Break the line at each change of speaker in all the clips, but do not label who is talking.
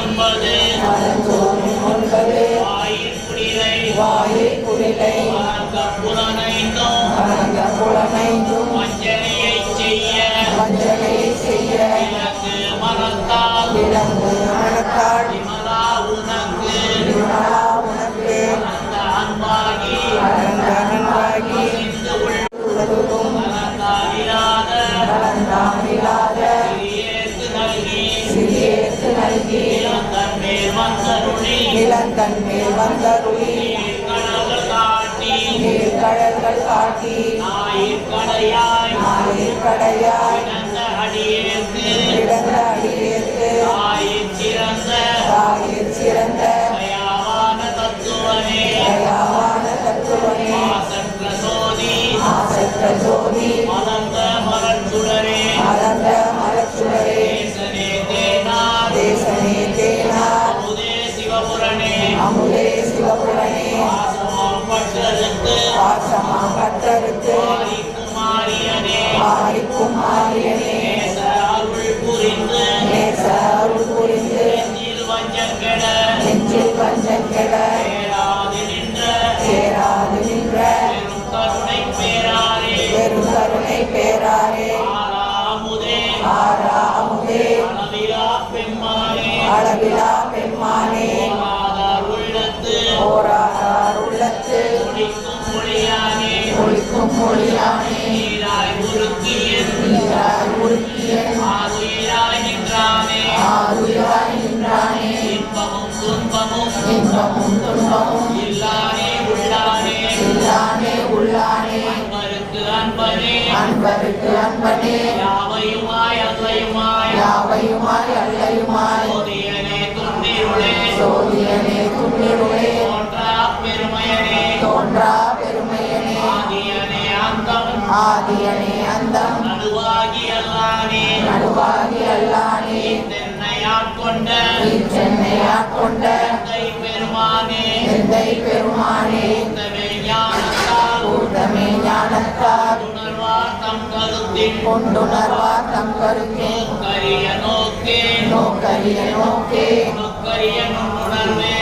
ஒன்பது
அறஞ்சோறும்
வாயில் குடிலை
வாயில் குடிலை
புலனைந்தும்
புலனைந்தும்
மஞ்சளியை செய்ய
வஞ்சனை செய்ய
விலங்கு மனத்தால்
விலங்கு மனத்தாள்
விமலா உனக்கு
விமலா உனக்கு
அந்த அன்பாகி
அன்பாகி
கலந்தாவிலாத வந்தருளி
இளந்தன் மேல் வந்தருளி
கடல்கள் காட்டி
நீர்கடல்கள் காட்டி
நாயிற்கடையாய்
நாயிற்கடையாய் கிடந்த அடியேற்கு
தாயிற் சிறந்த
தாயிற்
தயாவான தத்துவனே
தயாவான தத்துவனே
மலர்ந்த 小
螃蟹。
இன்பமும் துன்பமும் இல்லானே உள்ளானே
இல்லானே உள்ளானே
அன்பருக்கு அன்பனே.
அன்பருக்கு அன்பனே
யாவையுமாய் அல்லையுமாய்.
யாவையுமாய் அல்லையுமாய்
சோதியனே துன்னிருளே.
சோதியனே துண்ணிருளே
தோன்றா பெருமையனே.
தோன்றா பெருமையனே
ஆதியனே அந்தம்.
ஆதியனே அந்தம்
நடுவாகி அல்லானே
நடுவாகி அல்லானே
தென்னை சென்னையா
எந்தை பெருமானே கூட்டமே ஞானத்தார்
உணர்வார் தம் கருத்தின்.
கொண்டுணர்வார் தம் கருத்தே நோக்கரிய நோக்கே
நுண்ணுணர்வே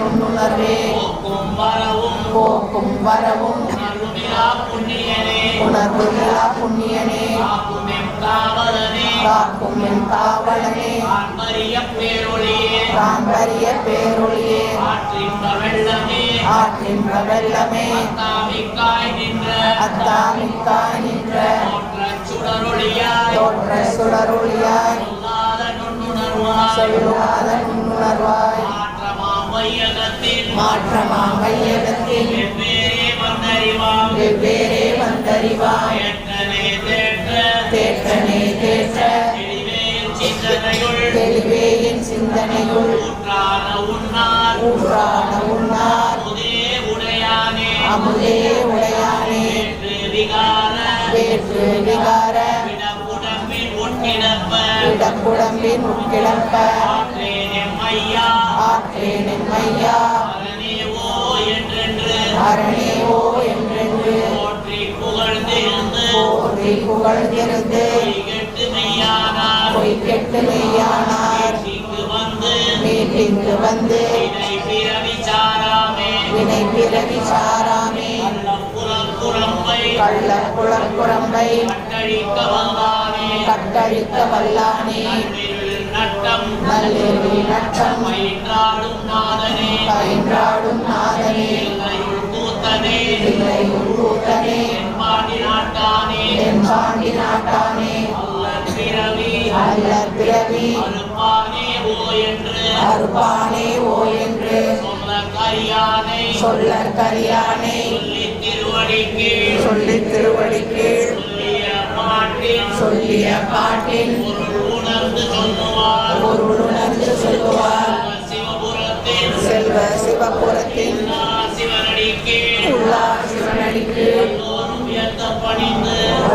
நுண்ணுணர்வே
போக்கும் வரவும். புண்ணியனே
உணர்வு புண்ணியனே.
காக்கும்
என் காவலனே
ஆண்மரிய பேரொழியே
காம்பரிய பேரொழியே
ஆற்றின்ப வெள்ளமே
ஆற்றின் வெள்ளமே
தாமிக்காய் நின்ற
அத்தாமிக்காய் நின்ற
தோற்றச் சுடரொளியாய்
தோற்ற சுடரொளியாய்
சொல்லாத நுண்ணுணர்வாய்
சொல்லுவாத நுண்ணுணர்வாய்
மாற்றமாம் வையகத்தின்
மாற்றமாம் மையகத்தில்
வெவ்வேறே வந்தறிவாம்
வெவ்வேறே
தேற்ற
தேற்றனே தேற்ற
சிந்தனையுள் ஊற்றான உன்னார்
ஊற்றான உன்னார்
அமுதே உடையானே.
அமுதே உடையானே
விகார
வேற்று விகார.
விடப்புடம்பின் உட்கிடப்ப
இடப்புடம்பின் உட்கிடப்ப.
ஆற்றேன் எம்மையா
ஆற்றேன் மையா
அரணேவோ என்றென்று.
அரணே என்றென்று
போற்றி புகழ்ந்திருந்து.
போற்றி புகழ்ந்திருந்து
பொய்கெட்டு மெய்யானார்
பொய்கெட்டு மெய்யானார். வீட்டிற்கு வந்து வினை பிறவி சாராமே கள்ள குளக்குரம்பை
கட்டழிக்க
வல்லானே நல்லெறி நட்டம்
பயின்றாடும் நாதனே.
பயின்றாடும் நாதனே.
எல்லையுள் கூத்தனே
இல்லையுள் கூத்தனே
பாண்டி நாட்டானே.
தென்பாண்டி நாட்டானே.
அல்ல பிறவி. அறுப்பானே ஓ என்று. சொல்ல கரியானை. சொல்லி திருவடிக்கு
சொல்லி திருவடிக்கு
சொல்லிய பாட்டின் பொருள் உணர்ந்து சொல்லுவார். சிவபுரத்தில்.
செல்வ சிவபுரத்தின்
சிவனடிக்கு
உள்ளா சிவனடிக்கு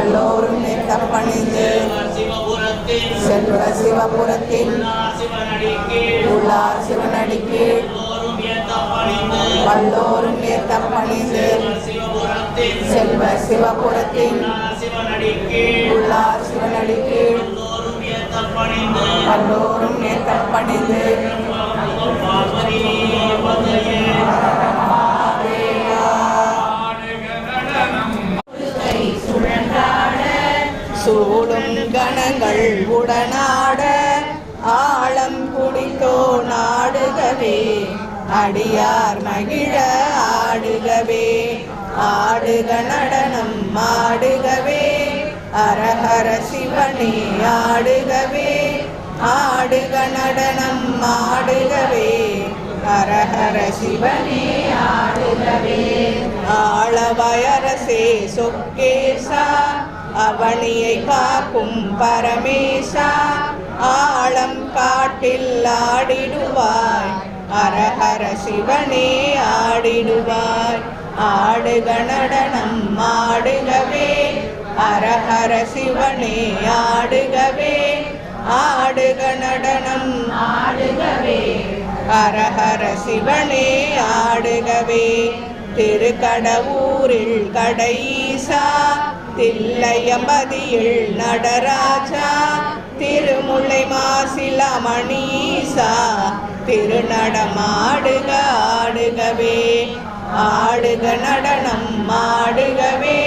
எல்லோரும் ஏத்த பணிந்து.
எல்லோரும்
சிவபுரத்தில்
உள்ளார்
சிவனடிக்கு.
உள்ளா
ஏத்த பணிந்து
வல்லோரும் ஏத்த பணிந்து
சிவபுரத்தில்
உள்ளார் சிவபுரத்தின்
சிவனடிக்கு
உள்ளா சிவனடிக்கு ஆடுகவே அடியார் மகிழ ஆடுகவே. ஆடுக நடனம் ஆடுகவே அரஹர சிவனே ஆடுகவே. ஆடுக நடனம் ஆடுகவே அரஹர சிவனே ஆடுகவே. ஆளவயரசே சொக்கேசா அவனியை காக்கும் பரமேசா. ஆழம் காட்டில் ஆடிடுவாய் ஹர ஹர சிவனே ஆடிடுவாய். ஆடுக நடனம் ஆடுகவே. ஹர ஹர சிவனே ஆடுகவே. ஆடுக நடனம் ஆடுகவே. ஹர ஹர சிவனே ஆடுகவே. திருக்கடவூரில் கடைசா. தில்லையம்பதியில் நடராஜா திருமுல்லை மாசில மணீசா திருநடமாடுக ஆடுகவே ஆடுக நடனம் ஆடுகவே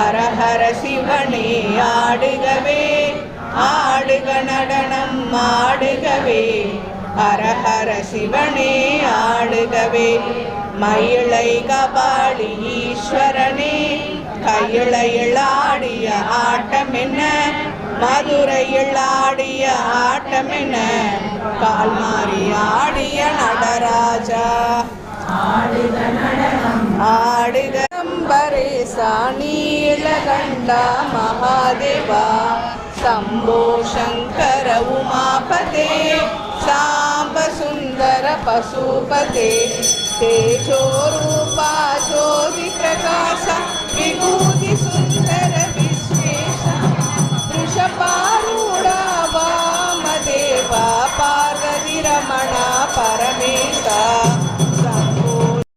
அரஹர சிவனே ஆடுகவே ஆடுக நடனம் ஆடுகவே அரஹர சிவனே ஆடுகவே மயிலை கபாலி ஈஸ்வரனே கையிளையில் ஆடிய ஆட்டம் என்ன மதுரையில் ஆடிய ஆட்டம் என்ன கால் மாறி ஆடிய நடராஜா. ஆடுக பரேசா நீலகண்டா மகாதேவா. சம்போ சங்கர உமாபதே சாம்ப சுந்தர பசுபதே. தேஜோ ரூபா